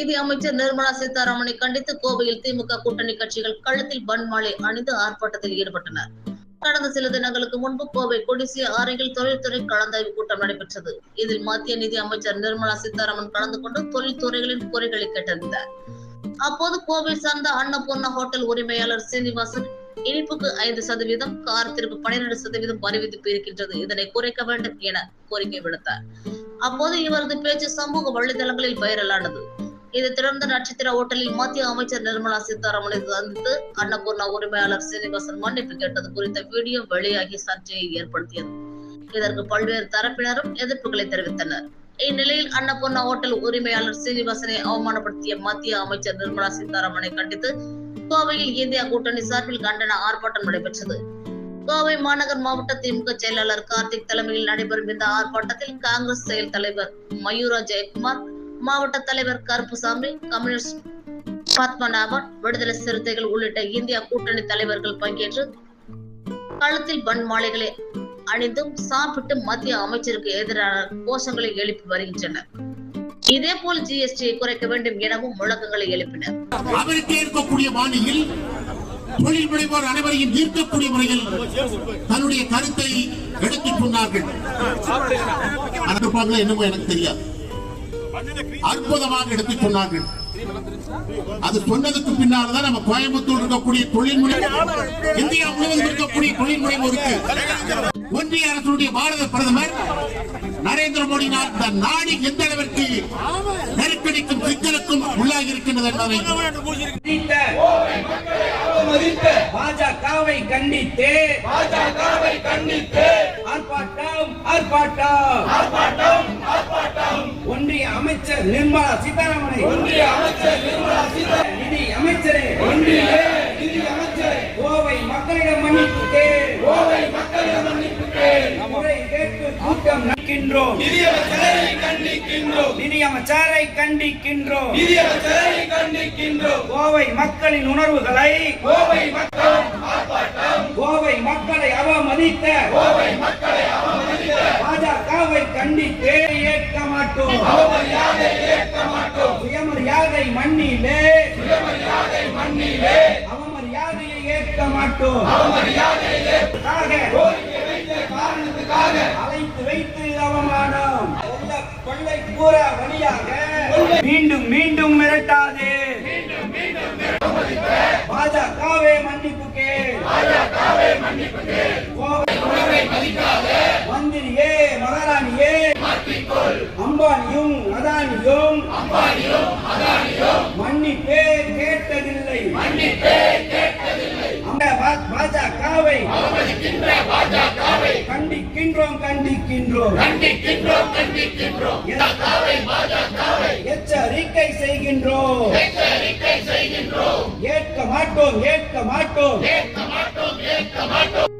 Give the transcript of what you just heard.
நிதி அமைச்சர் நிர்மலா சீதாராமனை கண்டித்து கோவையில் திமுக கூட்டணி கட்சிகள் கழுத்தில் பன்மாலை அணிந்து ஆர்ப்பாட்டத்தில் ஈடுபட்டனர் கடந்த சில தினங்களுக்கு முன்பு கோவை கொடிசிய அருகில் தொழில்துறை கலந்தாய்வு கூட்டம் நடைபெற்றது. இதில் மத்திய நிதி அமைச்சர் நிர்மலா சீதாராமன் கலந்து கொண்டு தொழில்துறைகளின் குறைகளை கேட்டறிந்தார். அப்போது கோவை சார்ந்த அன்னபூர்ணா ஹோட்டல் உரிமையாளர் சீனிவாசன் இனிப்புக்கு ஐந்து சதவீதம் கார் திருப்பு பனிரெண்டு சதவீதம் வரி விதிப்பு இருக்கின்றது இதனை குறைக்க வேண்டும் என கோரிக்கை விடுத்தார். அப்போது இவரது பேச்சு சமூக வலைதளங்களில் வைரலானது. இதை தொடர்ந்து நட்சத்திர ஓட்டலில் மத்திய அமைச்சர் நிர்மலா சீதாராமனை சந்தித்து அன்னபூர்ணா உரிமையாளர் சீனிவாசன் மன்னிப்பு கேட்டது குறித்த வீடியோ வெளியாகி சர்ச்சையை ஏற்படுத்தியது. இதற்கு பல்வேறு தரப்பினரும் எதிர்ப்புகளை தெரிவித்தனர். இந்நிலையில் அன்னபூர்ணா ஹோட்டல் உரிமையாளர் சீனிவாசனை அவமானப்படுத்திய மத்திய அமைச்சர் நிர்மலா சீதாராமனை கண்டித்து கோவையில் இந்தியா கூட்டணி சார்பில் கண்டன ஆர்ப்பாட்டம் நடைபெற்றது. கோவை மாநகர் மாவட்ட திமுக செயலாளர் கார்த்திக் தலைமையில் நடைபெறும் இந்த ஆர்ப்பாட்டத்தில் காங்கிரஸ் செயல் தலைவர் மயூரா ஜெயக்குமார் மாவட்ட தலைவர் கருப்புசாமி கம்யூனிஸ்ட் பத்மநாபன் விடுதலை சிறுத்தைகள் உள்ளிட்ட இந்தியா கூட்டணி தலைவர்கள் பங்கேற்று களத்தில் பன் மாலைகளை அணிந்தும் சாப்பிட்டு மத்திய அமைச்சருக்கு எதிரான கோஷங்களை எழுப்பி வருகின்றனர். இதே போல் ஜிஎஸ்டியை குறைக்க வேண்டும் எனவும் முழக்கங்களை எழுப்பினர். அவருக்கே இருக்கக்கூடிய பாணியில் தொழில் முனைவோர் அனைவரையும் ஈர்க்கக்கூடிய முறையில் தன்னுடைய கருத்தை எடுத்துக் கொண்டார்கள். என்னமோ எனக்கு தெரியாது. அற்புதமாக எடுத்துச் சொன்னார்கள். அது சொன்னதுக்கு பின்னால்தான் நம்ம கோயம்புத்தூர் இருக்கக்கூடிய தொழில் முனைவோர் இந்தியா முழுவதும் இருக்கக்கூடிய தொழில் முனைவோருக்கு ஒன்றிய அரசுடைய பாரத பிரதமர் நரேந்திர மோடியினால் இந்த நாடு எந்த அளவிற்கு நெருக்கடிக்கும் சிக்கலுக்கும் உள்ளாகி இருக்கின்றது என்பதை பாஜகவை கண்டித்து பாஜகவை கண்டித்து. ஆர்ப்பாட்டம் ஆர்ப்பாட்டம். ஆர்ப்பாட்டம். ஒன்றிய அமைச்சர் நிர்மலா சீதாராமனை. ஒன்றிய அமைச்சர் நிர்மலா சீதாராமன். நிதி அமைச்சரே. ஒன்றிய நிதி அமைச்சரே. கோவை மக்களிடம் மன்னிப்பு கேள். கோவை மக்களிடம் மன்னிப்பு கேள். முறை கேட்டு கூட்டம் நடக்கின்றோம். நிதியமைச்சரை கண்டிக்கின்றோம். நிதியமைச்சரை கண்டிக்கின்றோம். நிதியமைச்சரை கண்டிக்கின்றோம். கோவை மக்களின் உணர்வுகளை கோவை மக்கள் கோவை மக்களை அவமதித்த கோவை மக்களை மண்ணிலே. சுயமரியாதை மண்ணிலே. அவமரியாதையை ஏற்க மாட்டோம். அவமரியாதையை காரணத்துக்காக அழைத்து வைத்து அவமானம். கொல்ல கொள்ளை கூற வழியாக மீண்டும் மீண்டும் மிரட்டாதே. பாஜகவே மன்னிப்பு கேள். கோவை மந்திரியே மகாராணியே. அம்பானியும் அதானியும். மன்னிப்பே கேட்டதில்லை. அந்த பா- பாஜகவை கண்டிக்கின்றோம் கண்டிக்கின்றோம். எச்சரிக்கை செய்கின்றோம். ஏற்க மாட்டோம் ஏற்க மாட்டோம்.